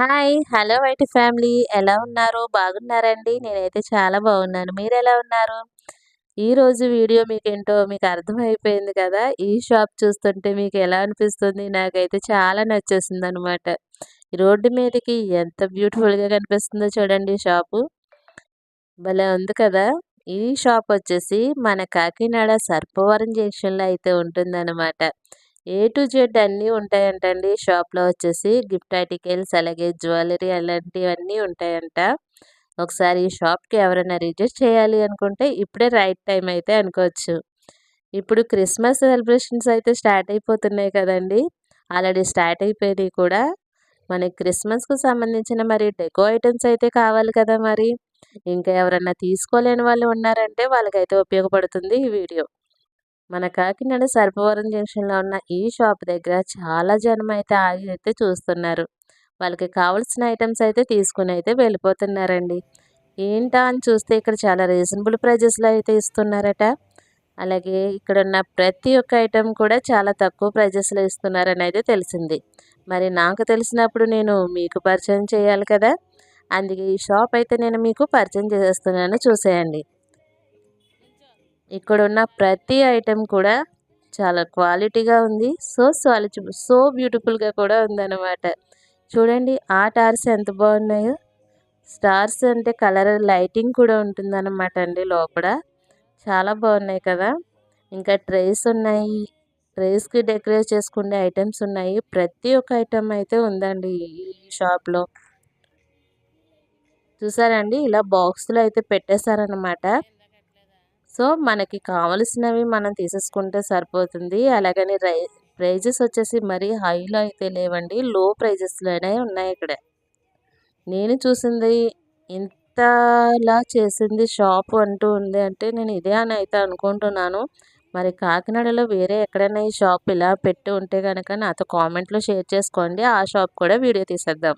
Hi hello YT family. ఎలా ఉన్నారు? బాగున్నారండి? నేనైతే చాలా బాగున్నాను. మీరు ఎలా ఉన్నారు ఈరోజు వీడియో మీకు ఏంటో మీకు అర్థమైపోయింది కదా. ఈ షాప్ చూస్తుంటే మీకు ఎలా అనిపిస్తుంది? నాకైతే చాలా నచ్చేసింది అనమాట రోడ్డు మీదకి ఎంత బ్యూటిఫుల్గా కనిపిస్తుందో చూడండి షాపు. భలే ఉంది కదా. ఈ షాప్ వచ్చేసి మన కాకినాడ సర్పవరం జంక్షన్లో అయితే ఉంటుందన్నమాట ఏ టు జెడ్ అన్నీ ఉంటాయంటండి. షాప్లో వచ్చేసి గిఫ్ట్ ఆర్టికల్స్ అలాగే జ్యువెలరీ అలాంటివన్నీ ఉంటాయంట. ఒకసారి ఈ షాప్కి ఎవరైనా రిజిస్ట్ చేయాలి అనుకుంటే ఇప్పుడే రైట్ టైం అయితే అనుకోవచ్చు. ఇప్పుడు క్రిస్మస్ సెలబ్రేషన్స్ అయితే స్టార్ట్ అయిపోతున్నాయి కదండి. ఆల్రెడీ స్టార్ట్ అయిపోయినాయి కూడా. మనకి క్రిస్మస్కు సంబంధించిన మరి డెకో ఐటమ్స్ అయితే కావాలి కదా మరి. ఇంకా ఎవరన్నా తీసుకోలేని వాళ్ళు ఉన్నారంటే వాళ్ళకైతే ఉపయోగపడుతుంది ఈ వీడియో. మన కాకినాడ సర్పవరం జంక్షన్లో ఉన్న ఈ షాప్ దగ్గర చాలా జనం అయితే ఆగి అయితే చూస్తున్నారు. వాళ్ళకి కావాల్సిన ఐటమ్స్ అయితే తీసుకుని అయితే వెళ్ళిపోతున్నారండి. ఏంటా అని చూస్తే ఇక్కడ చాలా రీజనబుల్ ప్రైజెస్లో అయితే ఇస్తున్నారట. అలాగే ఇక్కడ ఉన్న ప్రతి ఒక్క ఐటెం కూడా చాలా తక్కువ ప్రైజెస్లో ఇస్తున్నారని అయితే తెలిసింది. మరి నాకు తెలిసినప్పుడు నేను మీకు పరిచయం చేయాలి కదా? అందుకే ఈ షాప్ అయితే నేను మీకు పరిచయం చేసేస్తున్నాను చూసేయండి. ఇక్కడ ఉన్న ప్రతి ఐటెం కూడా చాలా క్వాలిటీగా ఉంది. సో క్వాలిటీ సో బ్యూటిఫుల్గా కూడా ఉందన్నమాట. చూడండి ఆ టార్స్ ఎంత బాగున్నాయో. స్టార్స్ అంటే కలర్ లైటింగ్ కూడా ఉంటుందన్నమాట అండి లోపల. చాలా బాగున్నాయి కదా. ఇంకా ట్రేస్ ఉన్నాయి. ట్రేస్కి డెకరేట్ చేసుకునే ఐటమ్స్ ఉన్నాయి. ప్రతి ఒక్క ఐటమ్ అయితే ఉందండి ఈ షాప్లో. చూసారండి ఇలా బాక్స్లో అయితే పెట్టేశారనమాట సో మనకి కావలసినవి మనం తీసేసుకుంటే సరిపోతుంది. అలాగని రై ప్రైజెస్ వచ్చేసి మరీ హైలో అయితే లేవండి. లో ప్రైజెస్లోనే ఉన్నాయి ఇక్కడ. నేను చూసింది ఇంతలా చేసింది షాప్ అంటూ ఉంది అంటే నేను ఇదే అని అయితే అనుకుంటున్నాను. మరి కాకినాడలో వేరే ఎక్కడైనా ఈ షాప్ ఇలా పెట్టి ఉంటే కనుక నాతో కామెంట్లో షేర్ చేసుకోండి. ఆ షాప్ కూడా వీడియో తీసేద్దాం.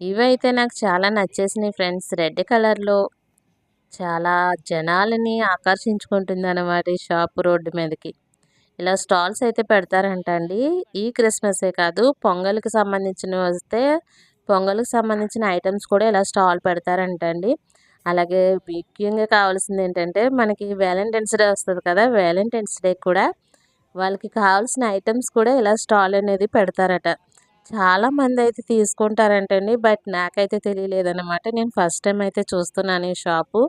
ఇవైతే నాకు చాలా నచ్చేసినాయి ఫ్రెండ్స్. రెడ్ కలర్లో చాలా జనాలని ఆకర్షించుకుంటుంది అన్నమాట ఈ షాప్ రోడ్డు మీదకి. ఇలా స్టాల్స్ అయితే పెడతారంట అండి ఈ క్రిస్మసే కాదు పొంగల్కి సంబంధించినవి వస్తే పొంగల్కి సంబంధించిన ఐటమ్స్ కూడా ఇలా స్టాల్ పెడతారంట అండి అలాగే ముఖ్యంగా కావాల్సింది ఏంటంటే మనకి వ్యాలంటైన్స్ డే వస్తుంది కదా వ్యాలంటైన్స్ డే కూడా వాళ్ళకి కావాల్సిన ఐటమ్స్ కూడా ఇలా స్టాల్ అనేది పెడతారట. చాలామంది అయితే తీసుకుంటారంటండి. బట్ నాకైతే తెలియలేదన్నమాట. నేను ఫస్ట్ టైం అయితే చూస్తున్నాను ఈ షాపు.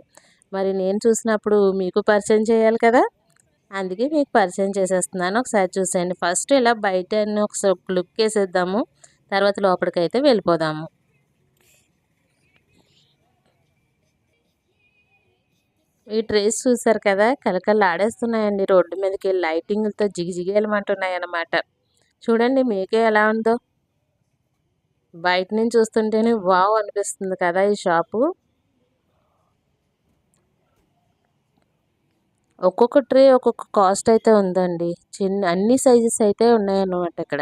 మరి నేను చూసినప్పుడు మీకు పరిచయం చేయాలి కదా? అందుకే మీకు పరిచయం చేసేస్తున్నాను. ఒకసారి చూసేయండి. ఫస్ట్ ఇలా బయట ఒకసారి లుక్ వేసేద్దాము. తర్వాత లోపలికైతే వెళ్ళిపోదాము. ఈ ట్రేస్ చూసారు కదా? కలకల్లా ఆడేస్తున్నాయండి రోడ్డు మీదకి. లైటింగ్లతో జిగిజిగేయమంటున్నాయి అన్నమాట చూడండి మీకే ఎలా ఉందో. బయట నుంచి చూస్తుంటేనే వావ్ అనిపిస్తుంది కదా ఈ షాపు. ఒక్కొక్క ట్రే ఒక్కొక్క కాస్ట్ అయితే ఉందండి. చిన్న అన్ని సైజెస్ అయితే ఉన్నాయన్నమాట ఇక్కడ.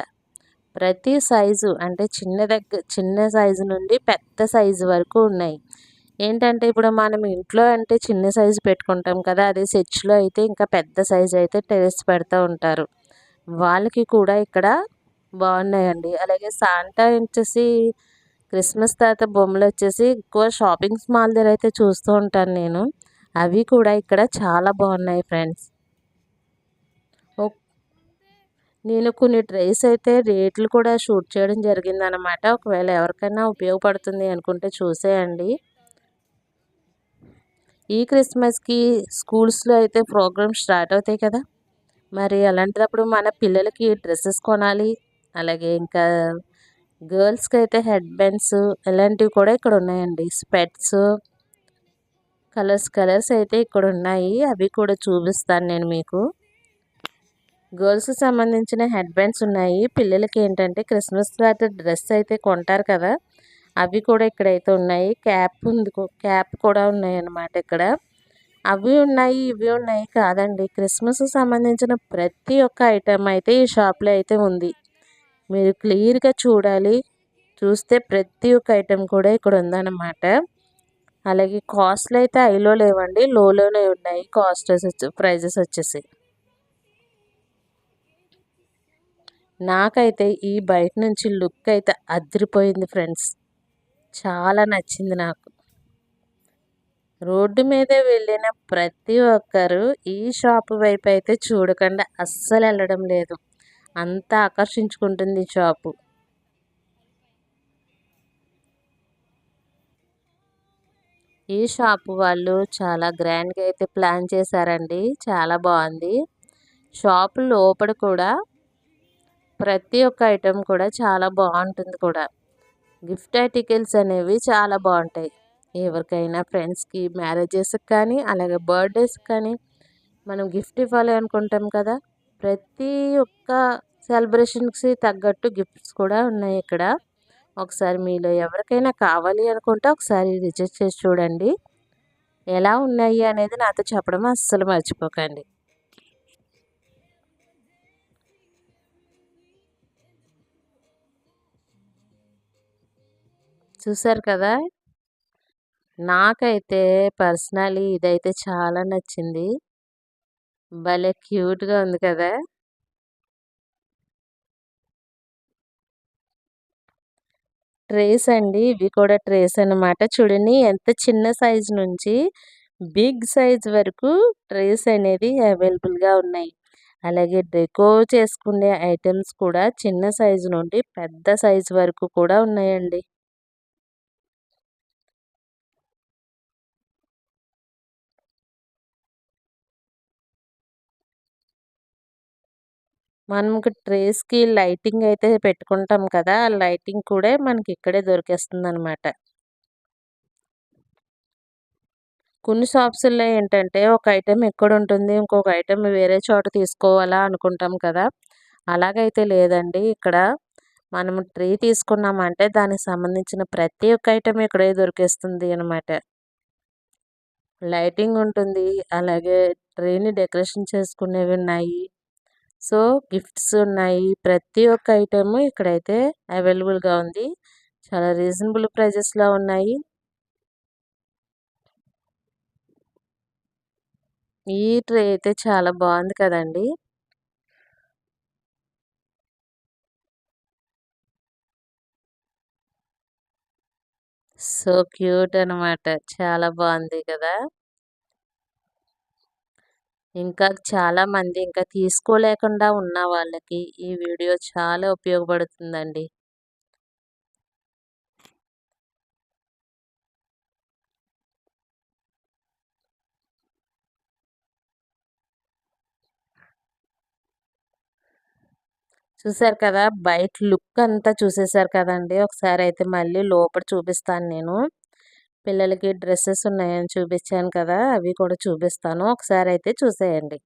ప్రతి సైజు అంటే చిన్న దగ్గర చిన్న సైజు నుండి పెద్ద సైజు వరకు ఉన్నాయి. ఏంటంటే ఇప్పుడు మనం ఇంట్లో అంటే చిన్న సైజు పెట్టుకుంటాం కదా అదే సెచ్లో అయితే ఇంకా పెద్ద సైజు అయితే టెరెస్ పెడతా ఉంటారు. వాళ్ళకి కూడా ఇక్కడ బాగున్నాయండి. అలాగే సాంటా వచ్చేసి క్రిస్మస్ తర్వాత బొమ్మలు వచ్చేసి ఎక్కువ షాపింగ్ మాల్ దగ్గర అయితే చూస్తూ ఉంటాను నేను. అవి కూడా ఇక్కడ చాలా బాగున్నాయి ఫ్రెండ్స్. నేను కొన్ని డ్రెస్ అయితే రేట్లు కూడా షూట్ చేయడం జరిగిందనమాట ఒకవేళ ఎవరికైనా ఉపయోగపడుతుంది అనుకుంటే చూసేయండి. ఈ క్రిస్మస్కి స్కూల్స్లో అయితే ప్రోగ్రామ్స్ స్టార్ట్ అవుతాయి కదా. మరి అలాంటప్పుడు మన పిల్లలకి డ్రెస్సెస్ కొనాలి అలాగే ఇంకా గర్ల్స్కి అయితే హెడ్ బెండ్స్ ఇలాంటివి కూడా ఇక్కడ ఉన్నాయండి. స్పెట్స్ కలర్స్ కలర్స్ అయితే ఇక్కడ ఉన్నాయి. అవి కూడా చూపిస్తాను నేను మీకు. గర్ల్స్కి సంబంధించిన హెడ్ బ్యాండ్స్ ఉన్నాయి. పిల్లలకి ఏంటంటే క్రిస్మస్ తర్వాత డ్రెస్ అయితే కొంటారు కదా అవి కూడా ఇక్కడైతే ఉన్నాయి. క్యాప్ ఉంది క్యాప్ కూడా ఉన్నాయి అన్నమాట ఇక్కడ. అవి ఉన్నాయి ఇవి ఉన్నాయి కాదండి. క్రిస్మస్కి సంబంధించిన ప్రతి ఒక్క ఐటెం అయితే ఈ షాప్లో అయితే ఉంది. మీరు క్లియర్గా చూడాలి. చూస్తే ప్రతి ఒక్క ఐటెం కూడా ఇక్కడ ఉందన్నమాట. అలాగే కాస్ట్లు అయితే ఐలో లేవండి. లోలోనే ఉన్నాయి. కాస్ట్ ప్రైజెస్ వచ్చేసి. నాకైతే ఈ బయట నుంచి లుక్ అయితే అదిరిపోయింది ఫ్రెండ్స్. చాలా నచ్చింది నాకు. రోడ్డు మీద వెళ్ళిన ప్రతి ఒక్కరు ఈ షాప్ వైపు అయితే చూడకుండా అస్సలు వెళ్ళడం లేదు. అంత ఆకర్షించుకుంటుంది షాపు. ఈ షాప్ వాళ్ళు చాలా గ్రాండ్గా అయితే ప్లాన్ చేశారండి. చాలా బాగుంది. షాపు లోపల కూడా ప్రతి ఒక్క ఐటెం కూడా చాలా బాగుంటుంది కూడా. గిఫ్ట్ ఆర్టికల్స్ అనేవి చాలా బాగుంటాయి. ఎవరికైనా ఫ్రెండ్స్కి మ్యారేజెస్కి కానీ అలాగే బర్త్డేస్కి కానీ మనం గిఫ్ట్ ఇవ్వాలి అనుకుంటాం కదా ప్రతి ఒక్క సెలబ్రేషన్స్కి తగ్గట్టు గిఫ్ట్స్ కూడా ఉన్నాయి ఇక్కడ. ఒకసారి మీలో ఎవరికైనా కావాలి అనుకుంటే ఒకసారి రిజెక్ట్ చేసి చూడండి. ఎలా ఉన్నాయి అనేది నాతో చెప్పడం అస్సలు మర్చిపోకండి. చూసారు కదా? నాకైతే పర్సనలీ ఇదైతే చాలా నచ్చింది. భలే క్యూట్గా ఉంది కదా? ట్రేస్ అండి. ఇవి కూడా ట్రేస్ అనమాట చూడండి ఎంత చిన్న సైజ్ నుంచి బిగ్ సైజ్ వరకు ట్రేస్ అనేది అవైలబుల్గా ఉన్నాయి. అలాగే డెకో చేసుకునే ఐటమ్స్ కూడా చిన్న సైజు నుండి పెద్ద సైజు వరకు కూడా ఉన్నాయండి. మనం ట్రేస్కి లైటింగ్ అయితే పెట్టుకుంటాం కదా! ఆ లైటింగ్ కూడా మనకి ఇక్కడే దొరికేస్తుంది అనమాట కొన్ని షాప్స్లో ఏంటంటే ఒక ఐటెం ఎక్కడ ఉంటుంది ఇంకొక ఐటెం వేరే చోట తీసుకోవాలా అనుకుంటాం కదా! అలాగైతే లేదండి. ఇక్కడ మనం ట్రీ తీసుకున్నామంటే దానికి సంబంధించిన ప్రతి ఒక్క ఐటెం ఇక్కడే దొరికేస్తుంది అనమాట. లైటింగ్ ఉంటుంది. అలాగే ట్రీని డెకరేషన్ చేసుకునేవి ఉన్నాయి. సో గిఫ్ట్స్ ఉన్నాయి. ప్రతి ఒక్క ఐటెము ఇక్కడైతే అవైలబుల్గా ఉంది. చాలా రీజనబుల్ ప్రైజెస్లో ఉన్నాయి. ఈ ట్రే అయితే చాలా బాగుంది కదండి. సో క్యూట్ అనమాట చాలా బాగుంది కదా. ఇంకా చాలామంది ఇంకా తీసుకోలేకుండా ఉన్న వాళ్ళకి ఈ వీడియో చాలా ఉపయోగపడుతుందండి. చూసారు కదా? బయట లుక్ అంతా చూసేసారు కదండి? ఒకసారి అయితే మళ్ళీ లోపల చూపిస్తాను నేను. పిల్లలకి డ్రెస్సెస్ ఉన్నాయని చూపించాను కదా అవి కూడా చూపిస్తాను. ఒకసారి అయితే చూసేయండి.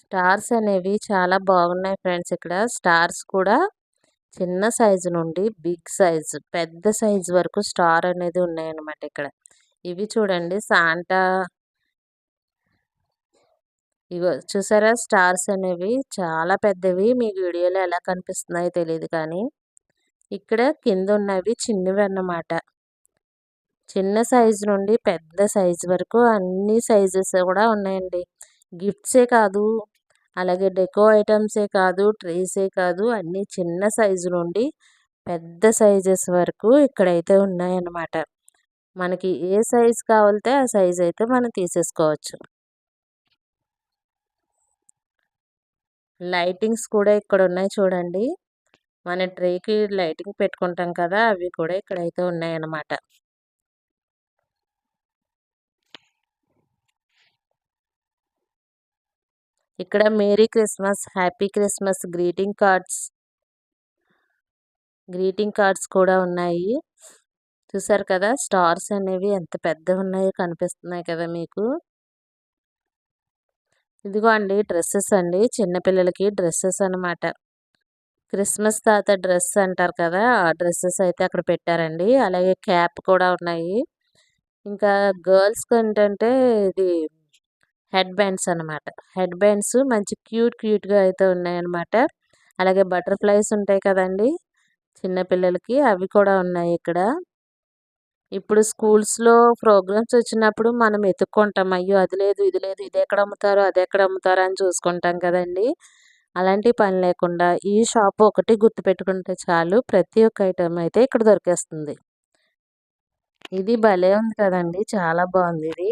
స్టార్స్ అనేవి చాలా బాగున్నాయి ఫ్రెండ్స్ ఇక్కడ. స్టార్స్ కూడా చిన్న సైజు నుండి బిగ్ సైజు పెద్ద సైజు వరకు స్టార్ అనేది ఉన్నాయన్నమాట ఇక్కడ. ఇవి చూడండి సాంటా ఇగో చూసారా? స్టార్స్ అనేవి చాలా పెద్దవి. మీకు వీడియోలో ఎలా కనిపిస్తున్నాయో తెలియదు కానీ ఇక్కడ కింద ఉన్నవి చిన్నవి అన్నమాట. చిన్న సైజు నుండి పెద్ద సైజు వరకు అన్ని సైజెస్ కూడా ఉన్నాయండి. గిఫ్ట్సే కాదు అలాగే డెకో ఐటమ్సే కాదు ట్రీసే కాదు అన్ని చిన్న సైజు నుండి పెద్ద సైజెస్ వరకు ఇక్కడైతే ఉన్నాయన్నమాట. మనకి ఏ సైజు కావాలితే ఆ సైజు అయితే మనం తీసేసుకోవచ్చు. లైటింగ్స్ కూడా ఇక్కడ ఉన్నాయి చూడండి. మన ట్రీకి లైటింగ్ పెట్టుకుంటాం కదా అవి కూడా ఇక్కడైతే ఉన్నాయన్నమాట. ఇక్కడ merry Christmas happy Christmas greeting cards greeting cards కూడా ఉన్నాయి. చూసారు కదా స్టార్స్ అనేవి ఎంత పెద్ద ఉన్నాయో కనిపిస్తున్నాయి కదా మీకు. ఇదిగో అండి డ్రెస్సెస్ అండి. చిన్నపిల్లలకి డ్రెస్సెస్ అనమాట క్రిస్మస్ తాత డ్రెస్ అంటారు కదా ఆ డ్రెస్సెస్ అయితే అక్కడ పెట్టారండి. అలాగే క్యాప్ కూడా ఉన్నాయి. ఇంకా గర్ల్స్కి ఏంటంటే ఇది హెడ్ బ్యాండ్స్ అనమాట హెడ్ బ్యాండ్స్ మంచి క్యూట్ క్యూట్గా అయితే ఉన్నాయన్నమాట. అలాగే బటర్ఫ్లైస్ ఉంటాయి కదండి చిన్నపిల్లలకి అవి కూడా ఉన్నాయి ఇక్కడ. ఇప్పుడు స్కూల్స్లో ప్రోగ్రామ్స్ వచ్చినప్పుడు మనం వెతుక్కుంటాం అయ్యో! అది లేదు ఇది లేదు ఇది ఎక్కడ అమ్ముతారో అది ఎక్కడ అమ్ముతారో అని చూసుకుంటాం కదండి. అలాంటి పని లేకుండా ఈ షాప్ ఒకటి గుర్తుపెట్టుకుంటే చాలు. ప్రతి ఒక్క ఐటెం అయితే ఇక్కడ దొరికేస్తుంది. ఇది భలే ఉంది కదండి. చాలా బాగుంది ఇది.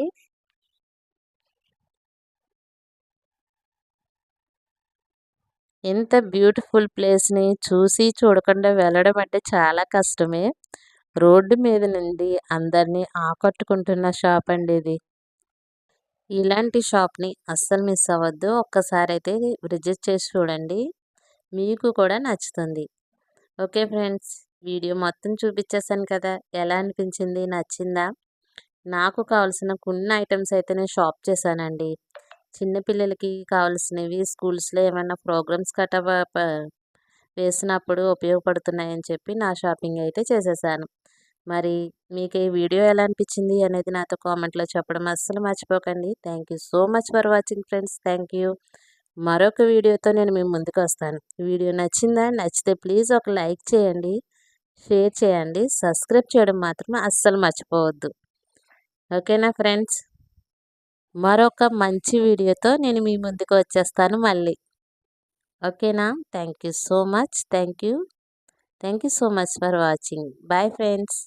ఇంత బ్యూటిఫుల్ ప్లేస్ని చూసి చూడకుండా వెళ్ళడం అంటే చాలా కష్టమే. రోడ్డు మీద నుండి అందరినీ ఆకట్టుకుంటున్న షాప్ అండి ఇది. ఇలాంటి షాప్ని అస్సలు మిస్ అవ్వద్దు. ఒక్కసారి అయితే విజిట్ చేసి చూడండి. మీకు కూడా నచ్చుతుంది. ఓకే ఫ్రెండ్స్ వీడియో మొత్తం చూపించేసాను కదా. ఎలా అనిపించింది? నచ్చిందా? నాకు కావాల్సిన కొన్ని ఐటమ్స్ అయితే నేను షాప్ చేశానండి. చిన్నపిల్లలకి కావాల్సినవి స్కూల్స్లో ఏమైనా ప్రోగ్రామ్స్ కట్ట వేసినప్పుడు ఉపయోగపడుతున్నాయని చెప్పి నా షాపింగ్ అయితే చేసేసాను. మరి మీకు ఈ వీడియో ఎలా అనిపించింది అనేది నాతో కామెంట్లో చెప్పడం అస్సలు మర్చిపోకండి. Thank you so much for watching friends thank you మరొక వీడియోతో నేను మీ ముందుకు వస్తాను. వీడియో నచ్చిందా? నచ్చితే ప్లీజ్ ఒక లైక్ చేయండి షేర్ చేయండి సబ్స్క్రైబ్ చేయడం మాత్రం అస్సలు మర్చిపోవద్దు. ఓకేనా ఫ్రెండ్స్ మరొక మంచి వీడియోతో నేను మీ ముందుకు వచ్చేస్తాను మళ్ళీ. ఓకేనా thank you so much thank you thank you so much for watching bye friends